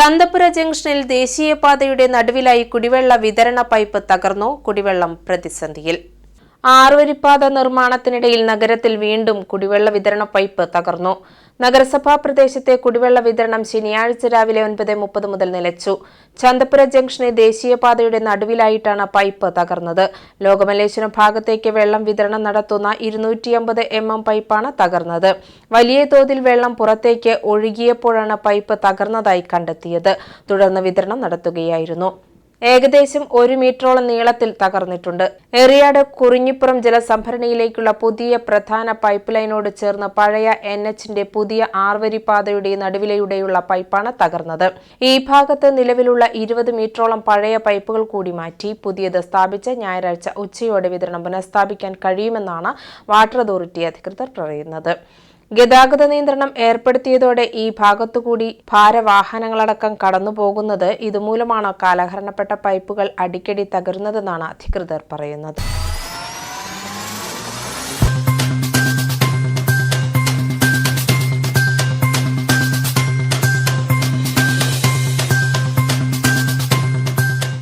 ചന്തപുര ജംഗ്ഷനിൽ ദേശീയപാതയുടെ നടുവിലായി കുടിവെള്ള വിതരണ പൈപ്പ് തകർന്നു. കുടിവെള്ളം പ്രതിസന്ധിയിൽ. ആറുവരിപ്പാത നിർമ്മാണത്തിനിടയിൽ നഗരത്തിൽ വീണ്ടും കുടിവെള്ള വിതരണ പൈപ്പ് തകർന്നു. നഗരസഭാ പ്രദേശത്തെ കുടിവെള്ള വിതരണം ശനിയാഴ്ച രാവിലെ ഒൻപത് മുപ്പത് മുതൽ നിലച്ചു. ചന്തപുര ജംഗ്ഷനെ ദേശീയപാതയുടെ നടുവിലായിട്ടാണ് പൈപ്പ് തകർന്നത്. ലോകമലേശ്വര ഭാഗത്തേക്ക് വെള്ളം വിതരണം നടത്തുന്ന ഇരുന്നൂറ്റി അമ്പത് എം എം പൈപ്പാണ് തകർന്നത്. വലിയ തോതിൽ വെള്ളം പുറത്തേക്ക് ഒഴുകിയപ്പോഴാണ് പൈപ്പ് തകർന്നതായി കണ്ടെത്തിയത്. തുടർന്ന് വിതരണം നടത്തുകയായിരുന്നു. ഏകദേശം ഒരു മീറ്ററോളം നീളത്തിൽ തകർന്നിട്ടുണ്ട്. എറിയാട് കുറിഞ്ഞിപ്പുറം ജലസംഭരണിയിലേക്കുള്ള പുതിയ പ്രധാന പൈപ്പ് ലൈനോട് ചേർന്ന് പഴയ എൻ എച്ചിന്റെ പുതിയ ആർവരിപ്പാതയുടെ നടുവിലൂടെയുള്ള പൈപ്പാണ് തകർന്നത്. ഈ ഭാഗത്ത് നിലവിലുള്ള ഇരുപത് മീറ്ററോളം പഴയ പൈപ്പുകൾ കൂടി മാറ്റി പുതിയത് സ്ഥാപിച്ച് ഞായറാഴ്ച ഉച്ചയോടെ വിതരണം പുനഃസ്ഥാപിക്കാൻ കഴിയുമെന്നാണ് വാട്ടർ അതോറിറ്റി അധികൃതർ പറയുന്നത്. ഗതാഗത നിയന്ത്രണം ഏർപ്പെടുത്തിയതോടെ ഈ ഭാഗത്തുകൂടി ഭാരവാഹനങ്ങളടക്കം കടന്നുപോകുന്നത് ഇതുമൂലമാണ് കാലഹരണപ്പെട്ട പൈപ്പുകൾ അടിക്കടി തകരുന്നതെന്നാണ് അധികൃതർ പറയുന്നത്.